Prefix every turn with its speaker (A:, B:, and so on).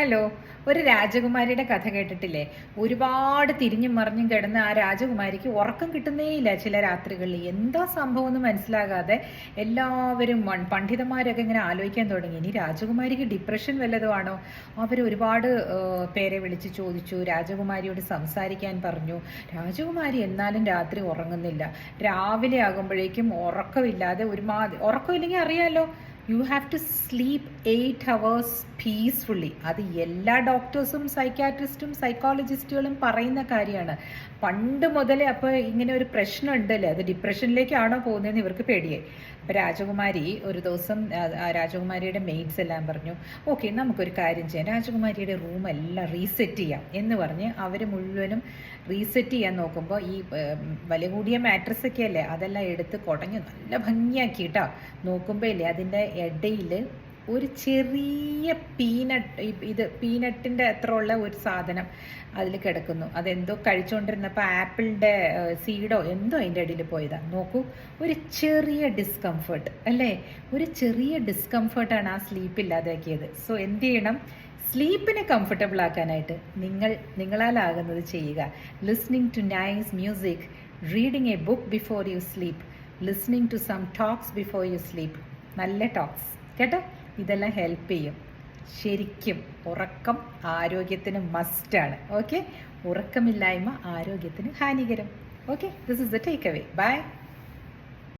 A: Hello ഒരു രാജകുമാരിയുടെ കഥ കേട്ടിട്ടില്ലേ? ഒരുപാട് തിരിഞ്ഞും മറിഞ്ഞും കിടന്ന് ആ രാജകുമാരിക്ക് ഉറക്കം കിട്ടുന്നേയില്ല ചില രാത്രികളിൽ. എന്താ സംഭവം എന്ന് മനസ്സിലാകാതെ എല്ലാവരും പണ്ഡിതന്മാരൊക്കെ ഇങ്ങനെ ആലോചിക്കാൻ തുടങ്ങി. ഇനി രാജകുമാരിക്ക് ഡിപ്രഷൻ വല്ലതുമാണോ അവർ ഒരുപാട് പേരെ വിളിച്ച് ചോദിച്ചു രാജകുമാരിയോട് സംസാരിക്കാൻ പറഞ്ഞു. രാജകുമാരി എന്നാലും രാത്രി ഉറങ്ങുന്നില്ല. രാവിലെ ആകുമ്പോഴേക്കും ഉറക്കമില്ലാതെ ഒരുമാതിരി ഉറക്കമില്ലെങ്കിൽ അറിയാലോ? You have to sleep eight hours peacefully അത് എല്ലാ ഡോക്ടേഴ്സും സൈക്കാട്രിസ്റ്റും സൈക്കോളജിസ്റ്റുകളും പറയുന്ന കാര്യമാണ്. പണ്ട് മുതലേ അപ്പോൾ ഇങ്ങനെ ഒരു പ്രശ്നം ഉണ്ടല്ലേ അത് ഡിപ്രഷനിലേക്കാണോ പോകുന്നതെന്ന് ഇവർക്ക് പേടിയായി. അപ്പോൾ രാജകുമാരി ഒരു ദിവസം രാജകുമാരിയുടെ മെയ്ഡ്സ് എല്ലാം പറഞ്ഞു ഓക്കെ നമുക്കൊരു കാര്യം ചെയ്യാം. രാജകുമാരിയുടെ റൂം എല്ലാം റീസെറ്റ് ചെയ്യാം. എന്ന് പറഞ്ഞ് അവർ മുഴുവനും റീസെറ്റ് ചെയ്യാൻ നോക്കുമ്പോൾ ഈ വലിയ വില കൂടിയ മാട്രസ് ഒക്കെ അല്ലേ അതെല്ലാം എടുത്ത് കുടഞ്ഞ് നല്ല ഭംഗിയാക്കിയിട്ടാ നോക്കുമ്പോൾ ഇല്ലേ അതിന്റെ ഇടയിൽ ഒരു ചെറിയ പീനട്ട് ഇത് പീനട്ടിന്റെ അത്ര ഉള്ള ഒരു സാധനം അതിൽ കിടക്കുന്നു. അതെന്തോ കഴിച്ചുകൊണ്ടിരുന്നപ്പോൾ ആപ്പിളിന്റെ സീഡോ എന്തോ അതിന്റെ ഇടയിൽ പോയതാ. നോക്കൂ ഒരു ചെറിയ ഡിസ്കംഫർട്ട് അല്ലേ? ഒരു ചെറിയ ഡിസ്കംഫർട്ടാണ് ആ സ്ലീപ്പ് ഇല്ലാതാക്കിയത്. സോ എന്ത് ചെയ്യണം? സ്ലീപ്പിനെ കംഫർട്ടബിൾ ആക്കാനായിട്ട് നിങ്ങൾ നിങ്ങളാലാകുന്നത് ചെയ്യുക. Listening to nice music reading a book before you sleep listening to some talks before you sleep നല്ല ടോക്സ് കേട്ടോ? ഇതെല്ലാം ഹെൽപ്പ് ചെയ്യും. ശരിക്കും ഉറക്കം ആരോഗ്യത്തിന് മസ്റ്റാണ് ഓക്കെ ഉറക്കമില്ലായ്മ ആരോഗ്യത്തിന് ഹാനികരം. Okay this is the take away bye